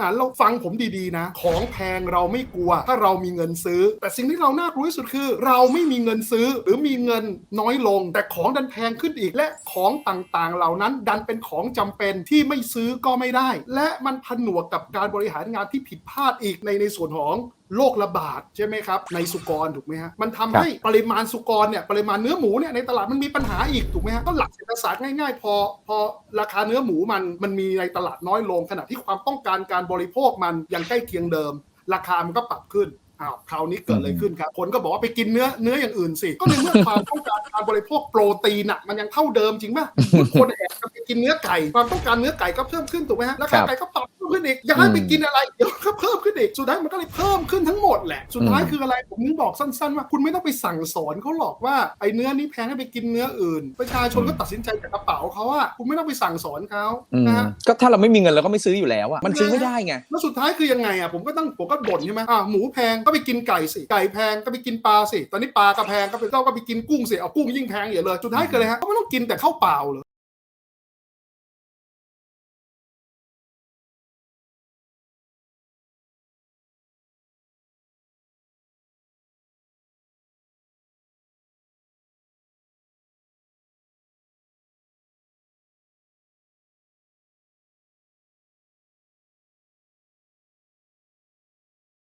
อ่านเราฟังผมดีๆนะ ของแพงเราไม่กลัว ถ้าเรามีเงินซื้อ แต่สิ่งที่เราน่ากลัวที่สุดคือ เราไม่มีเงินซื้อหรือมีเงินน้อยลง แต่ของดันแพงขึ้นอีกและของต่างๆ เหล่านั้นดันเป็นของจำเป็นที่ไม่ซื้อก็ไม่ได้ และมันผนวกกับการบริหารงานที่ผิดพลาดอีกในในส่วนของ โรคระบาดใช่ไหมครับ ในสุกรถูกไหมฮะมันทำให้ปริมาณสุกรเนี่ยปริมาณเนื้อหมูเนี่ยในตลาดมันมีปัญหาอีกถูกไหมฮะก็หลักเศรษฐศาสตร์ง่ายๆ พอพอราคาเนื้อหมูมันมันมีในตลาดน้อยลงขณะที่ความต้องการการบริโภคมันยังใกล้เคียงเดิม ราคามันก็ปรับขึ้นอ้าวคราวนี้เกิดอะไรขึ้นครับคนก็บอกว่าไปกินเนื้อเนื้ออย่างอื่นสิ ก็ในเมื่อความต้องการการบริโภคโปรตีนอะมันยังเท่าเดิมจริงป่ะคนแอบไปกินเนื้อไก่ ความต้องการเนื้อไก่ก็เพิ่มขึ้นถูกไหมฮะราครัคาบไก่ก็ปรับเพิ่ม ขึ้นอีกอยากให้ไปกินอะไรเดี๋ยวก็เพิ่มขึ้นอีกสุดท้ายมันก็เลยเพิ่มขึ้นทั้งหมดแหละสุดท้ายอืมคืออะไรผมถึงบอกสั้นๆว่าคุณไม่ต้องไปสั่งสอนเขาหรอกว่าไอ้เนื้อนี้แพงให้ไปกินเนื้ออื่น ประชาชนก็ตัดสินใจจากกระเป๋าเขาอะคุณไม่ต้องไปสั่งสอนเขาอืมนะฮะก็ถ้าเราไม่มีเงินเราก็ไม่ซื้ออยู่แล้วอะมันซื้อไม่ได้ไงแล้วสุดท้ายคือยังไงอะผมก็ต้องผมก็บ่นใช่ไหมอ่าหมูแพงก็ไปกินไก่สิไก่แพงก็ไปกินปลาสิตอนนี้ปลาก็แพงก็ไปก็ไปกินกุ้งสิเอากุ้งยิ่งแพงอย่าเลยสุดท้ายคืออะไรฮะก็ไม่ต้องกินแต่ข้าวเปล่าเหรอ